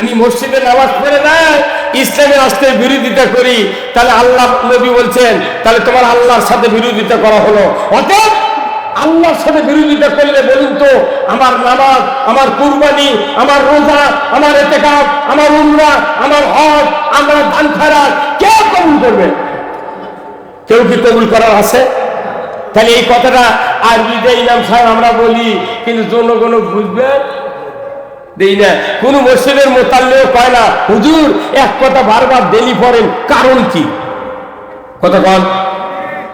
আমি মসজিদে নামাজ পড়ে দেয় ইসলামের রাষ্ট্রের বিরোধিতা করি, তাহলে আল্লাহ নবী বলছেন, তাহলে তোমার আল্লাহর সাথে বিরোধিতা করা হলো। অতএব আল্লাহর সাথে বিরোধিতা করলে বলুন তো, আমার নামাজ, আমার কুরবানি, আমার রোজা, আমার এতেকাপ আমার উমরা, আমার হজ, আমার ধান খারাপ কে কবুল করবে কেউ কি কবুল করার আছে? তাহলে এই কথাটা আর আরবিতে ইমাম সাহেব আমরা বলি, কিন্তু জনগণ বুঝবে দেই না। কোন মসজিদের মোতাল্লেও কয় না। হুজুর, এক কথা বারবার দেলি পড়েন, কারণ কি? কন।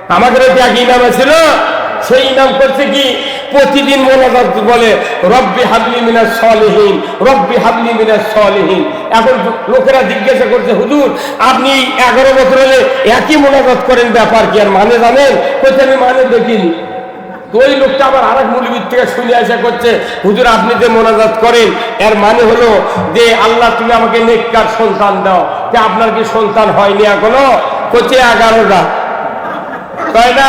আমাদের এক ইনাম ছিল সেই ইনাম করছে কি? প্রতিদিন মোনাজাত বলে, রব্বি হাবলি মিনাস সলিহীন, রব্বি হাবলি মিনাস সলিহীন। এখন লোকেরা জিজ্ঞাসা করছে, হুজুর, আপনি এগারো বছর হলে একই মোনাজাত করেন, ব্যাপার কি? আর মানে জানেন? কোথায় আমি মানে দেখিনি। ওই লোকটা আবার আরেক মৌলবীর থেকে শুনে আসা করছে, হুজুর, আপনি যে মোনাজাত করেন, এর মানে হলো যে আল্লাহ তুমি আমাকে নেককার সন্তান দাও। যে আপনার কি সন্তান হয়নি এখনও? কোচে এগারোটা। তাই না,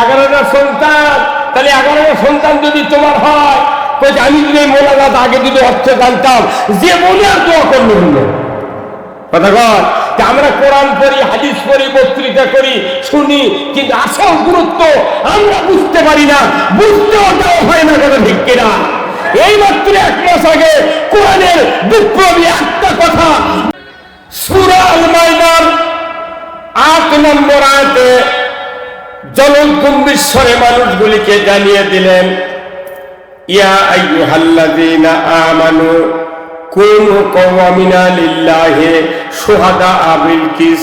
এগারোটা সন্তান। তাহলে এগারোটা সন্তান যদি তোমার হয়, কইছে, আমি যদি মোনাজাত আগে যদি অর্থ জানতাম, যে মনে আর দোয়া করল কথা কর কোরআন পড়ি, হাদিস পড়ি, বক্তৃতা করি, শুনি, কিন্তু আসল গুরুত্ব আমরা বুঝতে পারি না। বুঝতেও দেওয়া হয় না কেন ঠিক কিনা? এই মাত্র এক মাস আগে কোরআনের বিপ্লবী একটা কথা। সুরা আল আট নম্বর আয়তে জলকুম্বিশ্বরে মানুষগুলিকে জানিয়ে দিলেন, ইয়া আইয়ুহাল্লাযীনা আমানু কুনু কওয়ামিনা লিল্লাহি শুহাদা বিল কিস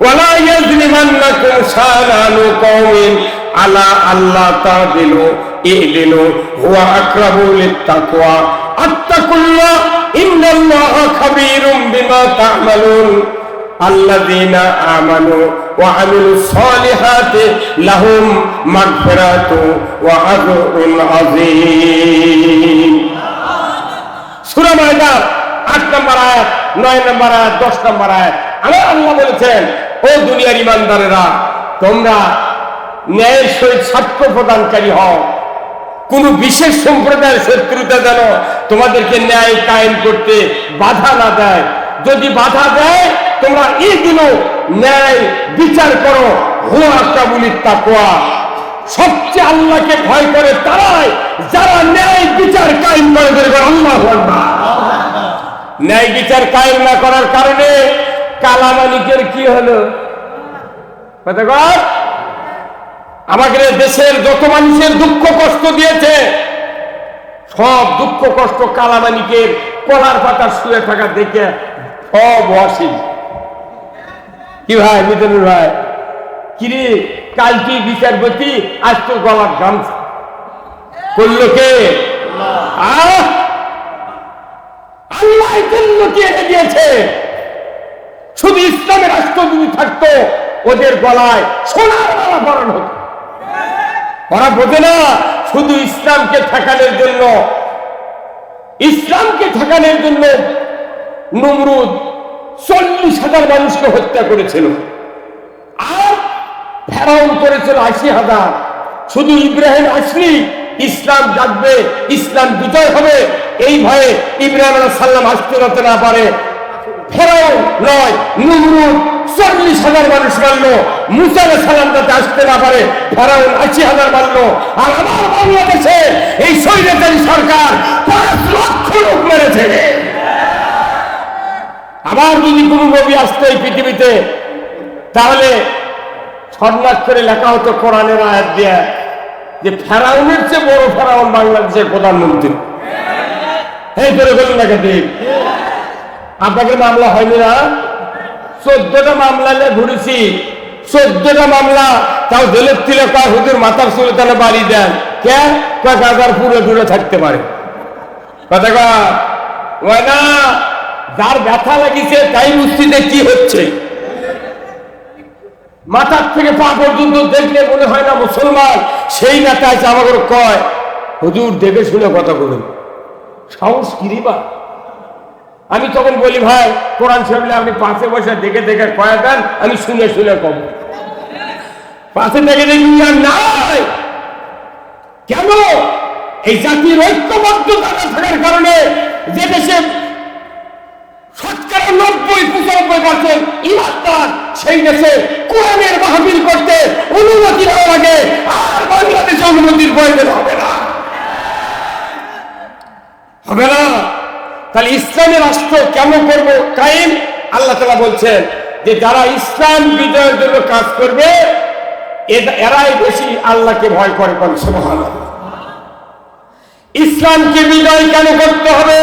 ওয়ালা ইয়াজলিমান্নাকুম শানানু কওমিন আলা আল্লাহ তাদিলু ইদিলু হুয়া আকরাবু লিত্তাকওয়া আত্তাকুল্লাহ ইন্নাল্লাহা খাবীরুম বিমা তা'মালুন الذين آمنوا وعملوا الصالحات لهم مغفرة وأجر عظيم সূরা মায়দা আট নম্বর আয়াত, নয় নম্বর আয়াত, দশ নম্বর আয়াত। আমার আল্লাহ বলেছেন, ও দুনিয়ার ইমানদারেরা, তোমরা ন্যায়ের সহিত সাক্ষ্য প্রদানকারী হও। কোন বিশেষ সম্প্রদায়ের শত্রুতা যেন তোমাদেরকে ন্যায় কায়েম করতে বাধা না দেয়। যদি বাধা দেয়, তোমরা এই দিন ন্যায় বিচার করো। হুয়া কাবুলির তাকোয়া সবচেয়ে আল্লাহকে ভয় করে তারাই, যারা ন্যায় বিচার কায়েম করে দেবে আল্লাহ। ন্যায় বিচার কায়েম না করার কারণে কালামানিকের কি হলো? আমাদের দেশের যত মানুষের দুঃখ কষ্ট দিয়েছে, সব দুঃখ কষ্ট কালামানিকের কলার পাতা শুয়ে থাকা দেখে সব ওয়াসিল কি ভাই মিতনুর ভাই কিরে কাল কি বিচারপতি আজ তো গলার গামছা। করল কে! আল্লাহ জন্য দিয়েছে? শুধু ইসলামের রাষ্ট্র যদি থাকতো, ওদের গলায় সোনার মালা পরানো হতো। ওরা বোঝে না, শুধু ইসলামকে ঠেকানোর জন্য, ইসলামকে ঠেকানোর জন্য নমরুদ চল্লিশ হাজার মানুষকে হত্যা করেছিল। আর ফেরাউন করেছিল আশি হাজার। শুধু ইব্রাহিম আসলি, ইসলাম জাগবে, ইসলাম বিজয় হবে। এই ভয়ে ইব্রাহিম সাল্লাম আসতে হতে না পারে। হাজার মানুষ আসতে না পারে, ফেরাউন হাজার আর আমার এই সরকার আবার যদি কোনো নবী আসতো এই পৃথিবীতে, তাহলে স্বর্ণাক্ষরে লেখা হতো কোরআনের আয়াত দিয়ে যে ফেরাউনের চেয়ে বড় ফেরাউন বাংলাদেশের প্রধানমন্ত্রী। এই করে বলুন না ঠিক আপনাকে মামলা হয়নি না? চোদ্দটা মামলা নিয়ে ঘুরেছি। চোদ্দটা মামলা, তাও জেলের তিলে কয়, হুজুর, মাথার চুলে তাহলে বাড়ি দেন। কে? কয়েক হাজার পুরো দূরে থাকতে পারে। কথা কয় না যার ব্যথা লাগিছে, তাই মুক্তিতে কি হচ্ছে? মাথার থেকে পা পর্যন্ত দেখলে মনে হয় না মুসলমান। সেই নেতা আছে আমাকে কয়, হুজুর, দেখে শুনে কথা বলুন। সাহস কিরি বা? আমি তখন বলি, ভাই, কোরআন সাহেবলে আপনি পাশে বসে দেখে দেখে কয়া দেন, আমি শুনে শুনে কব। পাশে দেখে দেখি নাই! কেন? এই জাতির ঐক্যবদ্ধতা না থাকার কারণে যে দেশে সেই দেশে করতে অনুমতি আর হবে না। হবে না। তাহলে ইসলামের রাষ্ট্র কেমন করব? কায়েম আল্লাহ তালা বলছেন যে যারা ইসলাম বিজয়ের জন্য কাজ করবে এরাই বেশি আল্লাহকে ভয় করে কোন সুবহান ইসলামকে বিজয় কেন করতে হবে?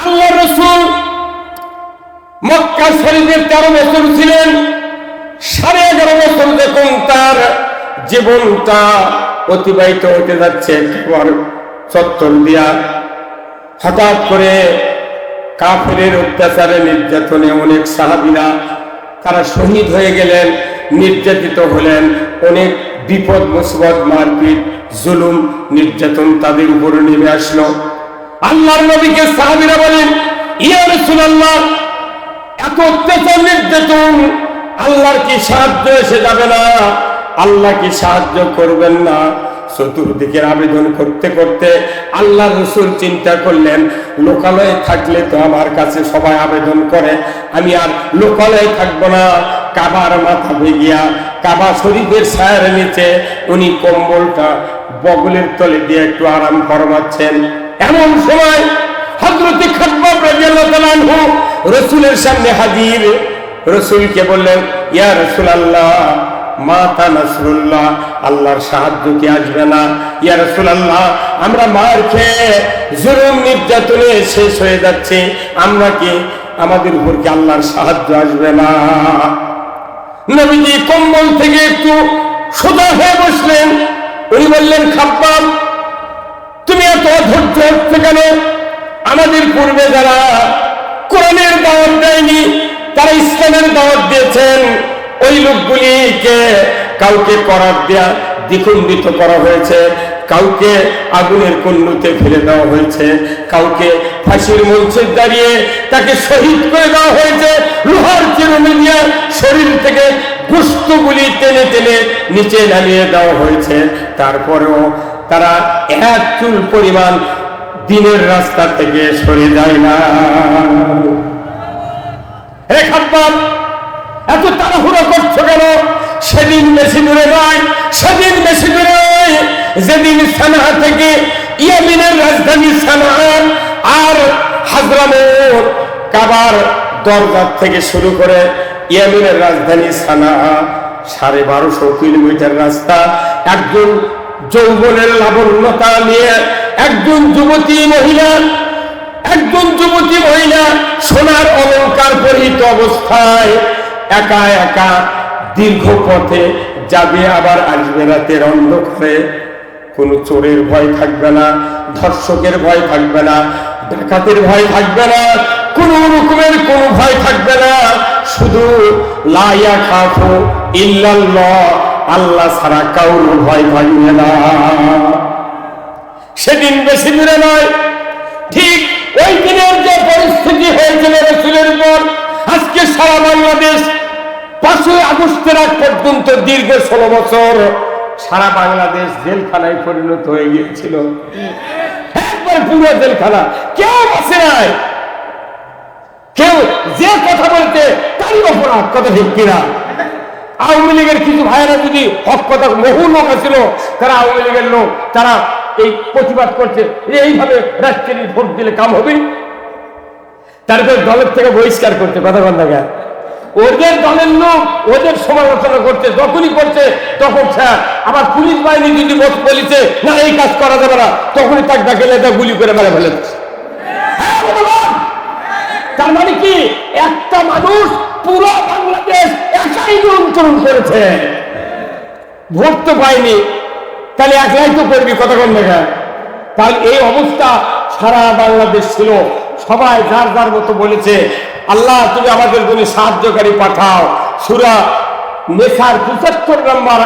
আল্লাহ রসুল মক্কা শরীফে তেরো বছর ছিলেন, সাড়ে এগারো বছর দেখুন তার জীবনটা অতিবাহিত হতে যাচ্ছে চত্বর দিয়া হঠাৎ করে কাফেরের অত্যাচারে নির্যাতনে অনেক সাহাবিরা তারা শহীদ হয়ে গেলেন, নির্যাতিত হলেন, অনেক বিপদ মুসিবত মারপিট, জুলুম, নির্যাতন তাদের উপরে নেমে আসলো। আল্লাহর নবীকে সাহাবিরা বলেন, ইয়া রাসূলুল্লাহ, এত অত্যাচার নির্যাতন, আল্লাহর কি সাহায্য এসে যাবে না? আল্লাহ কি সাহায্য করবেন না? চতুর্দিকের আবেদন করতে করতে আল্লাহ রসুল চিন্তা করলেন, লোকালয়ে থাকলে তো আমার কাছে সবাই আবেদন করে, আমি আর লোকালয়ে থাকব না। কাবার মাথা ভেগিয়া কাবা শরীফের ছায়ার নিচে উনি কম্বলটা বগলের তলে দিয়ে একটু আরাম ফরমাচ্ছেন। এমন সময় হজরতে রসুলের সামনে হাজির। রসুলকে বললেন, ইয়া রাসূলুল্লাহ মাতা নাসরুল্লাহ, আল্লাহর সাহায্য কি আসবে না? ইয়া রাসূলুল্লাহ, আমরা মার খেয়ে জুলুম নির্যাতনে শেষ হয়ে যাচ্ছে। আমরা কি আমাদের উপর কি আল্লাহর সাহায্য আসবে না? নবীজি কম্বল থেকে একটু সোজা হয়ে বসলেন। উনি বললেন খাব্বাব তুমি এত অধৈর্য হচ্ছে কেন? আমাদের পূর্বে যারা কোরআনের দাওয়াত দেয়নি, তারা ইসলামের দাওয়াত দিয়েছেন। ওই লোকগুলিকে কাউকে করার দেয়া দ্বিখণ্ডিত করা হয়েছে, কাউকে আগুনের কন্যুতে ফেলে দেওয়া হয়েছে, কাউকে ফাঁসির মঞ্চে দাঁড়িয়ে তাকে শহীদ করে দেওয়া হয়েছে। লোহার চিরুনি শরীর থেকে গুস্তগুলি টেনে টেনে নিচে নামিয়ে দেওয়া হয়েছে। তারপরেও তারা এক চুল পরিমাণ দিনের রাস্তা থেকে সরে যায় না। হে খাব্বাব এত তাড়াহুড়ো করছ কেন? সেদিন বেশি দূরে নয়, সেদিন বেশি দূরে যেদিন সানা থেকে ইয়ামিনের রাজধানী সানা আর হাজরামোর কাবার দরজা থেকে শুরু করে ইয়ামিনের রাজধানী সানা সাড়ে বারোশো কিলোমিটার রাস্তা। একজন যৌবনের লাবণ্যতা নিয়ে একজন যুবতী মহিলা, একজন যুবতী মহিলা সোনার অলংকার পরিহিত অবস্থায় একা একা দীর্ঘ পথে যাবে, আবার আসবে রাতের অন্ধকারে। কোনো চোরের ভয় থাকবে না, ধর্ষকের ভয় থাকবে না, ডাকাতের ভয় থাকবে না, কোনো রকমের কোনো ভয় থাকবে না। শুধু লাইয়া খাফো ইল্লাল্লাহ আল্লাহ ছাড়া কাউর ভয় থাকবে না। সেদিন বেশি দূরে নয়, ঠিক ওই দিনের যে পরিস্থিতি হয়েছিল রসুলের উপর, আজকে সারা বাংলাদেশ পাঁচই আগস্টের আগ পর্যন্ত দীর্ঘ ষোলো বছর সারা বাংলাদেশ জেলখানায় পরিণত হয়ে গিয়েছিল। একবার পুরো জেলখানা, কেউ বসে নাই। কেউ যে কথা বলতে তারই অপরাধ, কথা ঠিক কিনা? আওয়ামী লীগের কিছু ভাইয়েরা যদি হক বহু লোক ছিল তারা আওয়ামী লীগের লোক, তারা এই প্রতিবাদ করছে এইভাবে রাজনীতি ভোট দিলে কাম হবে তারপর দলের থেকে বহিষ্কার করতে কথা বন্ধা ওদের দলের লোক, ওদের সমালোচনা করছে, যখনই করছে, তখন স্যার, আবার পুলিশ বাহিনী যদি বস বলিছে, না, এই কাজ করা যাবে না, তখনই তাকে ডাকে লেদা গুলি করে মেরে ফেলে। হ্যাঁ! তার মানে কি একটা মানুষ পুরো বাংলাদেশ একাই নিয়ন্ত্রণ করেছে। ভোট তো পায়নি তাহলে একলাই তো করবি কতক্ষণ দেখা। তাহলে এই অবস্থা সারা বাংলাদেশ ছিল। সবাই যার যার মতো বলেছে, আল্লাহ, তুমি আমাদের জন্য সাহায্যকারী পাঠাও। সুরা নেশার পঁচাত্তর নম্বর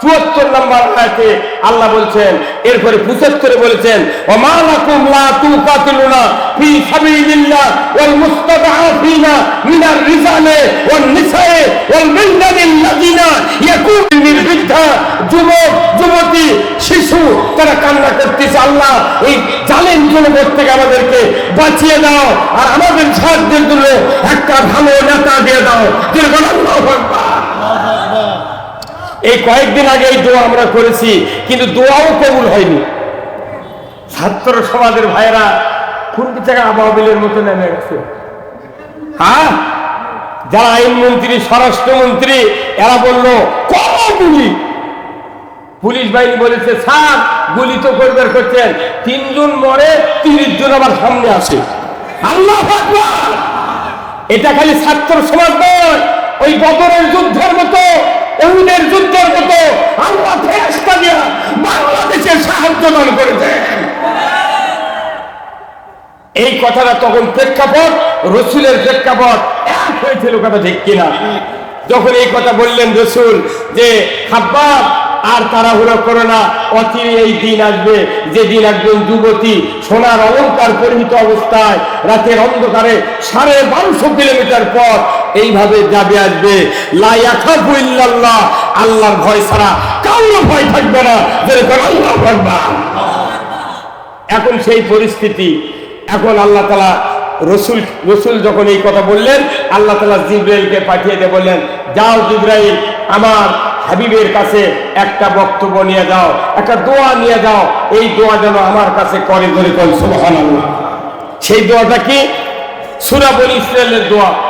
চুয়াত্তর নম্বর আয়াতে আল্লাহ বলছেন, এরপরে পঁচাত্তরে বলেছেন ওমা লাকুম লা তুকাতিলুনা ফি সাবিলিল্লাহ ওয়াল মুস্তাদআফিনা মিনার রিজালে নিসায়ে ওয়াল লাযিনা যুবক, যুবতী, শিশু, তারা কান্না করতেছে, আল্লাহ, এই জালেম জনপদ থেকে আমাদেরকে বাঁচিয়ে দাও আর আমাদের সাহায্যের জন্য একটা ভালো নেতা দিয়ে দাও। যেরকম আল্লাহ আকবার। এই কয়েকদিন আগে এই দোয়া আমরা করেছি, কিন্তু দোয়াও কবুল হয়নি। ছাত্র সমাজের ভাইরা কোন থেকে আবাবিলের মতো নেমে গেছে। হ্যাঁ? যারা আইনমন্ত্রী, স্বরাষ্ট্রমন্ত্রী, এরা বলল গুলি। পুলিশ বাহিনী বলেছে, স্যার, গুলি তো করবার করছেন। তিনজন মরে, তিরিশ জন আবার সামনে আসে আল্লাহ! এটা খালি ছাত্র সমাজ নয়, ওই বদরের যুদ্ধের মতো অরুণের যুদ্ধের মতো আল্লাহ ফেরেশতা দিয়া বাংলাদেশের সাহায্য দান করেছেন। এই কথাটা তখন প্রেক্ষাপট, রসুলের প্রেক্ষাপট এক হয়েছিল কথা ঠিক কিনা? যখন এই কথা বললেন রসুল যে, খাব্বাব, আর তাড়াহুড়ো করো না অচিরে এই দিন আসবে। যে দিন একজন যুবতী, সোনার অলঙ্কার পরিহিত অবস্থায়, রাতের অন্ধকারে সাড়ে বারোশো কিলোমিটার পর এইভাবে যাবে আসবে। আল্লাহর ভয় ছাড়া কাউর ভয় থাকবে না। আল্লাহ ভগবান এখন সেই পরিস্থিতি। এখন আল্লাহ তালা রসুল রসুল যখন এই কথা বললেন, আল্লাহ তালা জিব্রাইলকে পাঠিয়ে দিয়ে বললেন, যাও জিব্রাইল, আমার হাবিবের কাছে একটা বক্তব্য নিয়ে যাও, একটা দোয়া নিয়ে যাও। এই দোয়া যেন আমার কাছে করে ধরে কোন সুবহান আল্লাহ সেই দোয়াটা কি? সুরা বনি ইসরায়েলের দোয়া।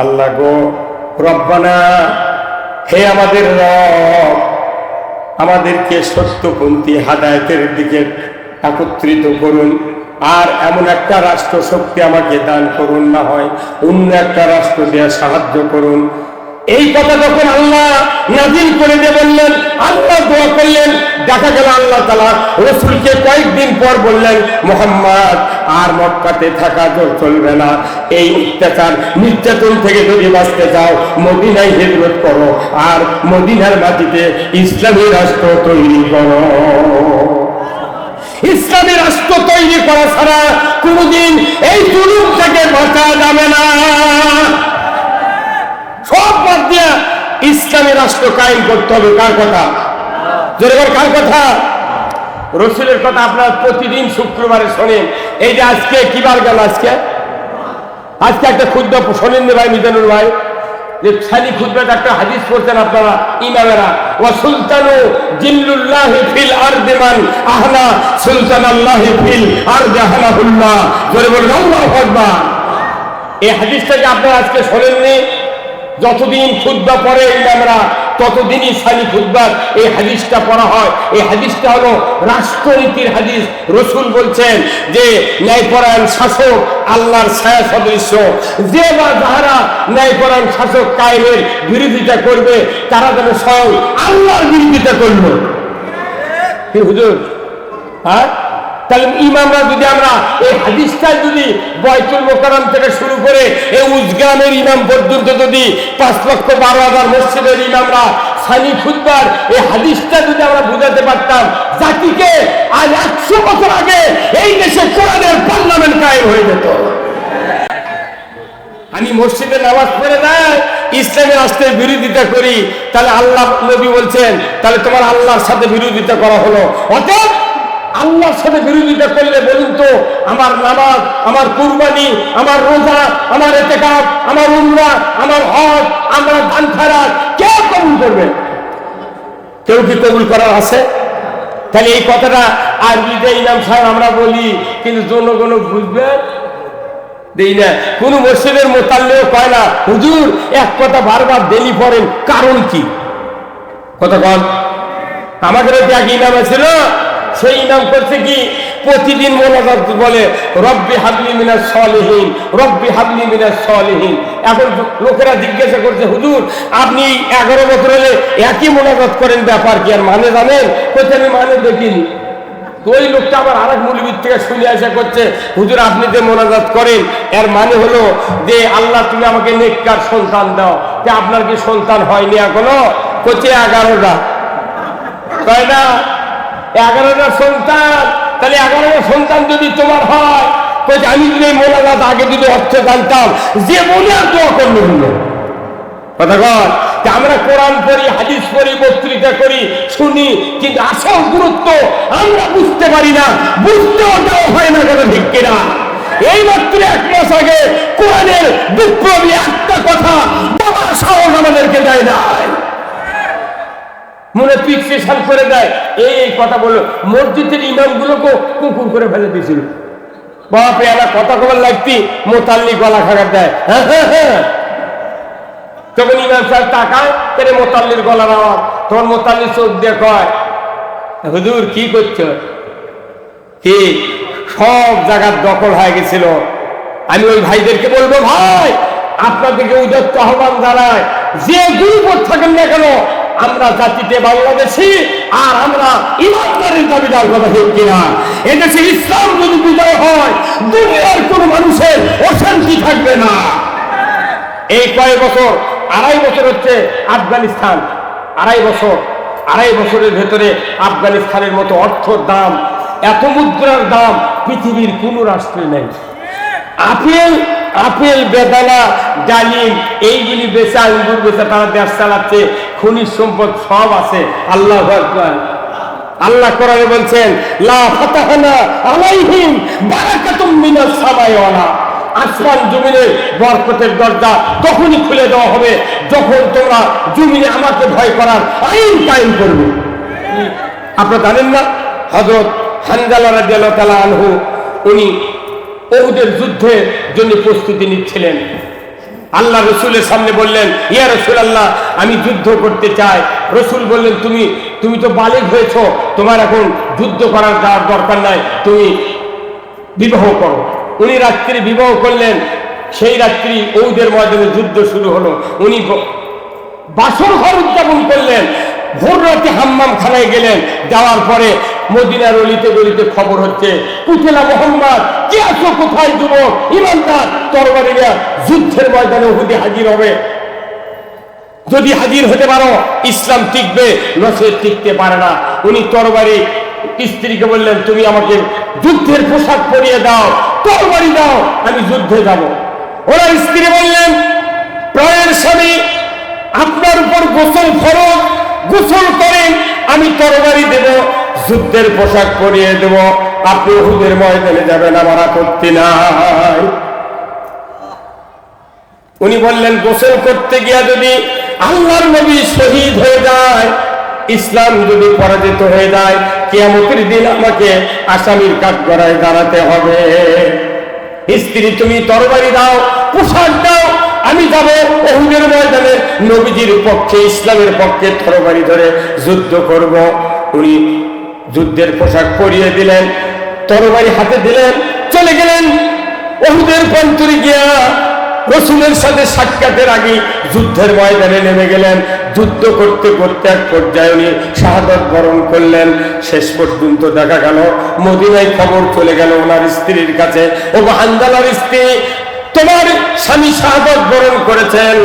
আল্লাহ গো, রব্বানা, হে আমাদের রব, আমাদেরকে সত্যপন্থী হাদায়তের দিকে একত্রিত করুন। আর এমন একটা রাষ্ট্র শক্তি আমাকে দান করুন না হয়, অন্য একটা রাষ্ট্র দেওয়া সাহায্য করুন। এই কথা যখন আল্লাহ নাজিল করে দিয়ে বললেন, আল্লাহ দোয়া করলেন, দেখা গেল আল্লাহ তালা রসুলকে কয়েকদিন পর বললেন, মোহাম্মদ আর মক্কাতে থাকা তো চলবে না। এই অত্যাচার নির্যাতন থেকে যদি বাঁচতে চাও, মদিনায় হিজরত করো আর মদিনার মাটিতে ইসলামী রাষ্ট্র তৈরি করো। ইসলামী রাষ্ট্র তৈরি করা ছাড়া কোনদিন এই জুলুম থেকে বাঁচা যাবে না। সব বাদ দিয়া ইসলামী রাষ্ট্র কায়েম করতে হবে। কার কথা? জোরে কার কথা? রসুলের কথা আপনার প্রতিদিন শুক্রবারে শোনেন। এই যে আজকে কিবার গেল আজকে? আজকে একটা ক্ষুদ্র শোনেন ভাই মিজানুর ভাই। যে খালি খুদ্াত একটা হাদিস পড়ছেন আপনারা, ইমামেরা। ওয়া সুলতানু জিল্লুল্লাহ ফিল আরদি মান আহনা সুলতান আল্লাহ ফিল আরদি আহনাহুল্লাহ জোরে বলুন, আল্লাহু আকবার। এই হাদিসটা যে আপনারা আজকে শোনেননি? যতদিন খুদ্া পরে ইমামরা ততদিনই সানি খুদ্বার এই হাদিসটা পড়া হয়। এই হাদিসটা হলো রাষ্ট্রনীতির হাদিস। রসুল বলছেন যে, ন্যায়পরায়ণ শাসক আল্লাহর ছায়া সদৃশ্য যে বা যাহারা ন্যায়পরায়ণ শাসক কায়েমের বিরোধিতা করবে, তারা যেন স্বয়ং আল্লাহর বিরোধিতা করল। হুজুর? হ্যাঁ? তাহলে ইমামরা যদি আমরা এই হাদিসটা যদি বয়তুল মোকারম থেকে শুরু করে এই উজগ্রামের ইমাম পর্যন্ত যদি পাঁচ লক্ষ বারো হাজার মসজিদের ইমামরা সানি খুদ্বার এই হাদিসটা যদি আমরা বুঝাতে পারতাম, জাতিকে আজ একশো বছর আগে এই দেশে কোরআনের পার্লামেন্ট কায়েম হয়ে যেত। আমি মসজিদে নামাজ পড়ে দেয় ইসলামী রাষ্ট্রের বিরোধিতা করি, তাহলে আল্লাহ নবী বলছেন, তাহলে তোমার আল্লাহর সাথে বিরোধিতা করা হলো। অতএব আল্লাহর সাথে বিরোধিতা করলে বলুন তো, আমার নামাজ, আমার কুরবানি, আমার রোজা, আমার এতেকাপ আমার উমরা, আমার হজ, আমার দান খারাপ কে কবুল করবে কেউ কি কবুল করার আছে? তাহলে এই কথাটা আর আরবিতে ইমাম সাহেব আমরা বলি, কিন্তু জনগণ বুঝবে? দেই না। কোন মসজিদের মোতাল্লেও কয় না। হুজুর, এক কথা বারবার দেলি পড়েন কারণ কি? কথা কন। আমাদের এক ইনাম ছিল সেই ইনাম করছে কি? প্রতিদিন মোনাজাত বলে, রব্বি হাবলি মিনাস সলিহীন, রব্বি হাবলি মিনাস সলিহীন। এখন লোকেরা জিজ্ঞাসা করছে, হুজুর, আপনি এগারো বছর হলে একই মোনাজাত করেন ব্যাপার কি? আর মানে জানেন? কোথায় আমি মানে দেখিনি। তো ওই লোকটা আবার আরেক মূলবীর থেকে শুনে আসা করছে, হুজুর, আপনি যে মোনাজাত করেন, এর মানে হলো যে আল্লাহ তুমি আমাকে নেককার সন্তান দাও। যে আপনার কি সন্তান হয়নি এখনও? কোচে এগারোটা। তাই না? এগারোটা সন্তান, তাহলে এগারোটা সন্তান যদি তোমার হয় কইছে আমি যদি মোনাজাত আগে যদি অর্থ জানতাম, যে মনে আর দোয়া করলে হলো? কথা আমরা কোরআন পড়ি, হাদিস পড়ি, বক্তৃতা করি, শুনি, কিন্তু আসল গুরুত্ব আমরা বুঝতে পারি না, বুঝতেও ওটাও হয় না কেন ঠিক কিনা? এই মাত্র এক মাস আগে কোরআনের বিপ্লবী একটা কথা বাবার সাহস আমাদেরকে দেয় নাই। মনে ফিক্সেশন করে দেয়। এই এই কথা বলল। মসজিদের ইমামগুলোকে কুকুর করে ফেলে দিয়েছিল। বাপরে একটা কথা কবার লাগতি মোতাল্লি গলা খাগার দেয়। হ্যাঁ হ্যাঁ হ্যাঁ। তখন ইমাম সাহেব তাকায় কেন মোতাল্লির গলার আওয়াজ। তখন মোতাল্লি চোখ দিয়ে কয়, হুজুর, কি করছ? কি? সব জায়গার দখল হয়ে গেছিল। আমি ওই ভাইদেরকে বলব, ভাই, আপনাদেরকে উদত্ত আহ্বান জানায় যে গুরুপদ থাকেন না কেন আমরা জাতিতে বাংলাদেশি আর আমরা ইমানদারের দাবিদার কথা ঠিক কিনা? এদেশে ইসলাম যদি বিজয় হয়, দুনিয়ার কোন মানুষের অশান্তি থাকবে না। এই কয়েক বছর, আড়াই বছর হচ্ছে আফগানিস্তান। আড়াই বছর, আড়াই বছরের ভেতরে আফগানিস্তানের মতো অর্থর দাম, এত মুদ্রার দাম পৃথিবীর কোন রাষ্ট্রে নেই। আপেল আপেল, বেদানা, ডালিম, এইগুলি বেচা আঙ্গুর বেচা তারা দেশ চালাচ্ছে, খনিজ সম্পদ সব আছে। আল্লাহ আল্লাহ কোরআনে বলছেন, লা ফাতাহানা আলাইহিম বারাকাতুম মিনাস সামাই আসমান জমিনের বরকতের দরজা তখনই খুলে দেওয়া হবে, যখন তোমরা জমিনে আমাকে ভয় করার আইন কায়েম করবে। আপনারা জানেন না? হযরত হানজালা রাদিয়াল্লাহু তাআলা আনহু, উনি ওহুদের যুদ্ধের জন্য প্রস্তুতি নিচ্ছিলেন, আল্লাহ রসুলের সামনে বললেন, ইয়া রসুল আল্লাহ আমি যুদ্ধ করতে চাই। রসুল বললেন, তুমি তুমি তো বালেক হয়েছ, তোমার এখন যুদ্ধ করার যাওয়ার দরকার নাই, তুমি বিবাহ করো। উনি রাত্রি বিবাহ করলেন, সেই রাত্রি ওদের ময়দানে যুদ্ধ শুরু হলো। উনি বাসর ঘর উদযাপন করলেন ভোর রাতে হাম্মাম খানায় গেলেন, যাওয়ার পরে মদিনার অলিতে গলিতে খবর হচ্ছে কুচেলা মোহাম্মদ, কে আছো কোথায় যুবক? ইমানদার, তরবারিরা যুদ্ধের ময়দানে হুদি হাজির হবে। যদি হাজির হতে পারো, ইসলাম টিকবে নসে টিকতে পারে না। উনি তরবারি, স্ত্রীকে বললেন, তুমি আমাকে যুদ্ধের পোশাক পরিয়ে দাও, তরবারি দাও, আমি যুদ্ধে যাব। ওরা স্ত্রী বললেন প্রায়ের স্বামী, আপনার উপর গোসল ফরজ, গোসল করেন, আমি তরবারি দেব। যুদ্ধের পোশাক পরিয়ে দেব। আপনি হুদের ময়দানে যাবেন, আমার আপত্তি নাই। উনি বললেন, গোসল করতে গিয়া যদি আল্লাহর নবী শহীদ হয়ে যায়, ইসলাম যদি পরাজিত হয়ে যায়, কিয়ামতের দিন আমাকে আসামির কাঠ গড়ায় দাঁড়াতে হবে। স্ত্রী, তুমি তরবারি দাও, পোশাক দাও, আমি যাব ওহুদের ময়দানে। নবীজির পক্ষে, ইসলামের পক্ষে তরবারি ধরে যুদ্ধ করব। উনি যুদ্ধের পোশাক পরিয়ে দিলেন, তরবারি হাতে দিলেন, চলে গেলেন। ওহুদের প্রান্তরে গিয়া রসুলের সাথে সাক্ষাতের আগে যুদ্ধের ময়দানে নেমে গেলেন। যুদ্ধ করতে করতে এক পর্যায়ে উনি শাহাদত বরণ করলেন। শেষ পর্যন্ত দেখা গেল, মদিনায় খবর চলে গেল ওনার স্ত্রীর কাছে। ও হান্দালার স্ত্রী, তোমার স্বামী শাহাদত বরণ করেছেন।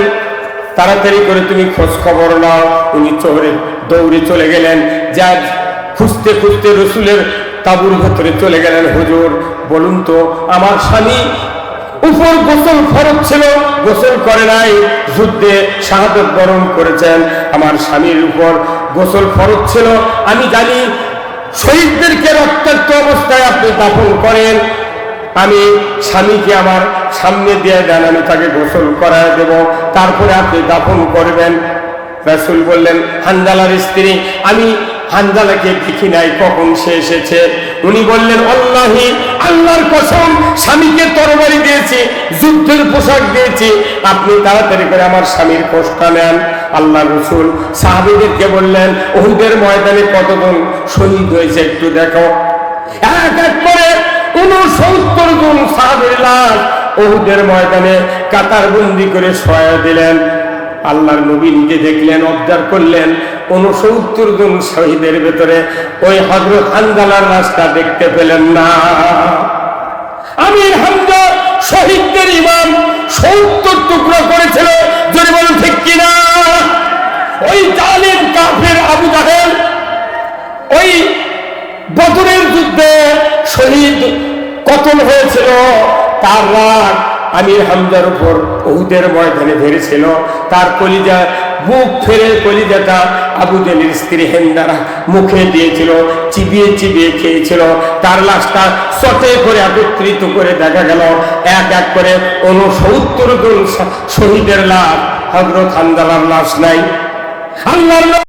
তাড়াতাড়ি করে তুমি খোঁজ খবর নাও। উনি চোরে দৌড়ে চলে গেলেন। যা খুঁজতে খুঁজতে রসুলের তাবুর ভেতরে চলে গেলেন, হুজুর, বলুন তো, আমার স্বামী উপর গোসল খরচ ছিল, গোসল করে নাই, যুদ্ধে শাহাদত বরণ করেছেন, আমার স্বামীর উপর গোসল খরচ ছিল। আমি জানি শহীদদেরকে রক্তাক্ত অবস্থায় আপনি দাফন করেন, আমি স্বামীকে আমার সামনে দিয়ে দেন, আমি তাকে গোসল করায় দেব, তারপরে আপনি দাফন করবেন। রাসুল বললেন হানজালার স্ত্রী, আমি হানজালাকে দেখি নাই, কখন সে এসেছে? উনি বললেন, আল্লাহি, আল্লাহর কসম, স্বামীকে তরবারি দিয়েছি, যুদ্ধের পোশাক দিয়েছি। আপনি তাড়াতাড়ি করে আমার স্বামীর পোষটা নেন। আল্লাহ রসুল সাহাবিদেরকে বললেন ওহুদের ময়দানে কতজন শহীদ হয়েছে একটু দেখো। এক এক করে উনসত্তর জন সাহাবের লাশ ওহুদের ময়দানে কাতার বন্দি করে সয়া দিলেন। আল্লাহর নবী নিজে দেখলেন, অবজার্ভ করলেন। উনসত্তর জন শহীদের ভেতরে ওই হজরত হানজালার রাস্তা দেখতে পেলেন না। হামজা শহীদদের ইমাম সত্তর টুকরো করেছিল যদি বলেন ঠিক কিনা? ওই জালিম কাফের আবু জাহেল, ওই বদরের যুদ্ধে শহীদ কতল হয়েছিল, তার রাগ আমির হামজার উপর উহুদের ময়দানে ধরেছিল। তার কলিজা বুক ফেরে কলিজাটা আবু জেলের স্ত্রী হেন্দারা মুখে দিয়েছিল, চিবিয়ে চিবিয়ে খেয়েছিল। তার লাশটা চটে করে একত্রিত করে দেখা গেল। এক এক করে উনসত্তর জন শহীদের লাশ হজরত হান্দালার লাশ নাই। আল্লাহর